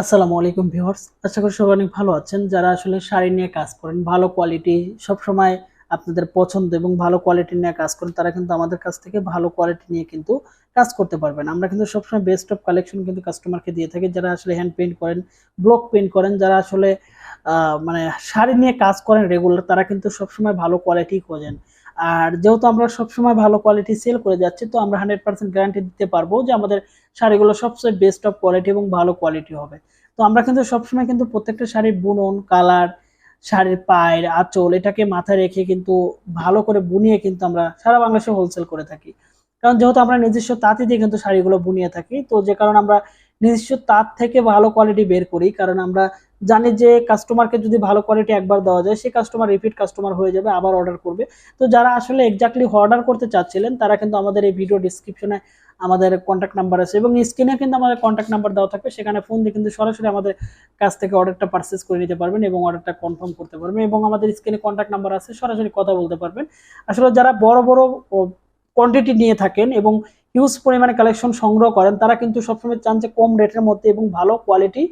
আসসালামু আলাইকুম ভিউয়ার্স। আশা করি সবাই অনেক ভালো আছেন। যারা আসলে শাড়ি নিয়ে কাজ করেন, ভালো কোয়ালিটি সবসময় আপনাদের পছন্দ এবং ভালো কোয়ালিটি নিয়ে কাজ করেন, তারা কিন্তু আমাদের কাছ থেকে ভালো কোয়ালিটি নিয়ে কিন্তু কাজ করতে পারবেন। আমরা কিন্তু সবসময় বেস্ট অফ কালেকশন কিন্তু কাস্টমারকে দিয়ে থাকি। যারা আসলে হ্যান্ড পেইন্ট করেন ব্লক পেইন্ট করেন, যারা আসলে মানে শাড়ি নিয়ে কাজ করেন রেগুলার তারা কিন্তু সবসময় ভালো কোয়ালিটি খোঁজেন। আর যেহেতু আমরা সবসময় ভালো কোয়ালিটি সেল করে যাচ্ছি, তো আমরা হান্ড্রেড পার্সেন্ট গ্যারান্টি দিতে পারব যে আমাদের শাড়িগুলো সবচেয়ে বেস্ট অফ কোয়ালিটি এবং ভালো কোয়ালিটি হবে। তো আমরা কিন্তু সবসময় কিন্তু প্রত্যেকটা শাড়ির বুনন কালার শাড়ির পায়ের আঁচল এটাকে মাথায় রেখে কিন্তু ভালো করে বুনিয়ে কিন্তু আমরা সারা বাংলাদেশে হোলসেল করে থাকি। কারণ যেহেতু আমরা নিজস্ব তাঁতি দিয়ে কিন্তু শাড়িগুলো বুনিয়ে থাকি, তো যে কারণে আমরা নিজস্ব তার থেকে ভালো কোয়ালিটি বের করি। কারণ আমরা জানি যে কাস্টমারকে যদি ভালো কোয়ালিটি একবার দেওয়া যায় সেই কাস্টমার রিপিট কাস্টমার হয়ে যাবে, আবার অর্ডার করবে। তো যারা আসলে এক্স্যাক্টলি অর্ডার করতে চাচ্ছিলেন, তারা কিন্তু আমাদের এই ভিডিও ডিসক্রিপশনে আমাদের কন্ট্যাক্ট নাম্বার আছে এবং স্ক্রিনে কিন্তু আমাদের কন্ট্যাক্ট নাম্বার দেওয়া থাকবে। সেখানে ফোন দিয়ে কিন্তু সরাসরি আমাদের কাছ থেকে অর্ডারটা পারচেস করে নিতে পারবেন এবং অর্ডারটা কনফার্ম করতে পারবেন এবং আমাদের স্ক্রিনে কন্ট্যাক্ট নাম্বার আছে, সরাসরি কথা বলতে পারবেন। আসলে যারা বড় বড় কোয়ান্টিটি নিয়ে থাকেন এবং হিউজ পরিমাণে কালেকশন সংগ্রহ করেন, তারা কিন্তু সবসময় চান যে কম রেটের মধ্যে এবং ভালো কোয়ালিটি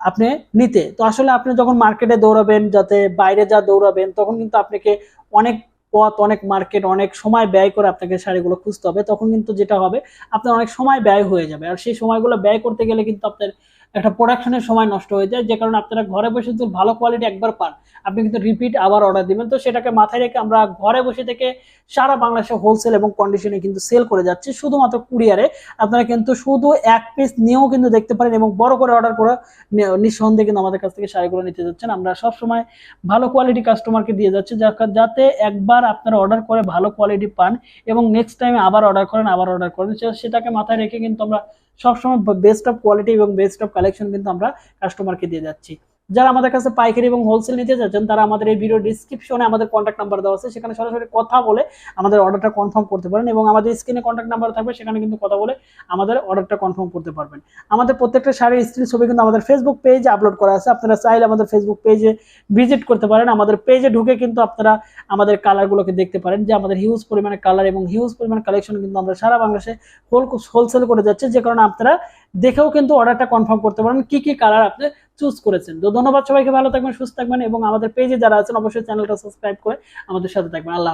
আপনি নিতে। তো আসলে আপনি যখন মার্কেটে দৌড়াবেন, যাতে বাইরে যা দৌড়াবেন, তখন কিন্তু আপনাকে অনেক পথ, অনেক মার্কেট অনেক সময় ব্যয় করে আপনাকে শাড়িগুলো খুঁজতে হবে। তখন কিন্তু যেটা হবে, আপনার অনেক সময় ব্যয় হয়ে যাবে। আর সেই সময়গুলো ব্যয় করতে গেলে কিন্তু আপনার একটা প্রোডাকশনের সময় নষ্ট হয়ে যায়, যে কারণে আপনারা ঘরে বসে যদি ভালো কোয়ালিটি একবার পান, আপনি কিন্তু রিপিট আবার অর্ডার দিবেন। তো সেটাকে মাথায় রেখে আমরা ঘরে বসে থেকে সারা বাংলাদেশে হোলসেল এবং কন্ডিশনে কিন্তু সেল করে যাচ্ছি, শুধুমাত্র কুরিয়ারে আপনারা কিন্তু শুধু এক পিস নিয়েও কিন্তু দেখতে পারেন এবং বড় করে অর্ডার করে নিঃসন্দেহে কিন্তু আমাদের কাছ থেকে শাড়িগুলো নিতে যাচ্ছেন। আমরা সবসময় ভালো কোয়ালিটি কাস্টমারকে দিয়ে যাচ্ছি যাতে একবার আপনারা অর্ডার করে ভালো কোয়ালিটি পান এবং নেক্সট টাইমে আবার অর্ডার করেন, আবার অর্ডার করেন সেটাকে মাথায় রেখে কিন্তু আমরা সবসময় বেস্ট অফ কোয়ালিটি এবং বেস্ট অফ কালেকশন কিন্তু আমরা কাস্টমারকে দিয়ে যাচ্ছি। যারা আমাদের কাছে পাইকারি এবং হোলসেল নিতে যাচ্ছেন তারা আমাদের এই ভিডিও ডিসক্রিপশনে আমাদের কন্ট্যাক্ট নাম্বার দেওয়া আছে। সেখানে সরাসরি কথা বলে আমাদের অর্ডারটা কনফার্ম করতে পারেন এবং আমাদের স্ক্রিনে কন্ট্যাক্ট নাম্বার থাকবে, সেখানে কিন্তু কথা বলে আমাদের অর্ডারটা কনফার্ম করতে পারবেন। আমাদের প্রত্যেকটা শাড়ির স্টিল ছবি কিন্তু আমাদের ফেসবুক পেজে আপলোড করা আছে। আপনারা চাইলে আমাদের ফেসবুক পেজে ভিজিট করতে পারেন। আমাদের পেজে ঢুকে কিন্তু আপনারা আমাদের কালারগুলোকে দেখতে পারেন যে আমাদের হিউজ পরিমাণে কালার এবং হিউজ পরিমাণে কালেকশন কিন্তু আমরা সারা বাংলাদেশে হোল হোলসেল করে যাচ্ছে। যে কারণে আপনারা দেখেও কিন্তু অর্ডারটা কনফার্ম করতে পারেন কি কি কালার আপনি চুজ করেছেন। তো ধন্যবাদ সবাইকে, ভালো থাকবেন, সুস্থ থাকবেন এবং আমাদের পেজে যারা আছেন, অবশ্যই চ্যানেলটা সাবস্ক্রাইব করে আমাদের সাথে থাকবেন। আল্লাহ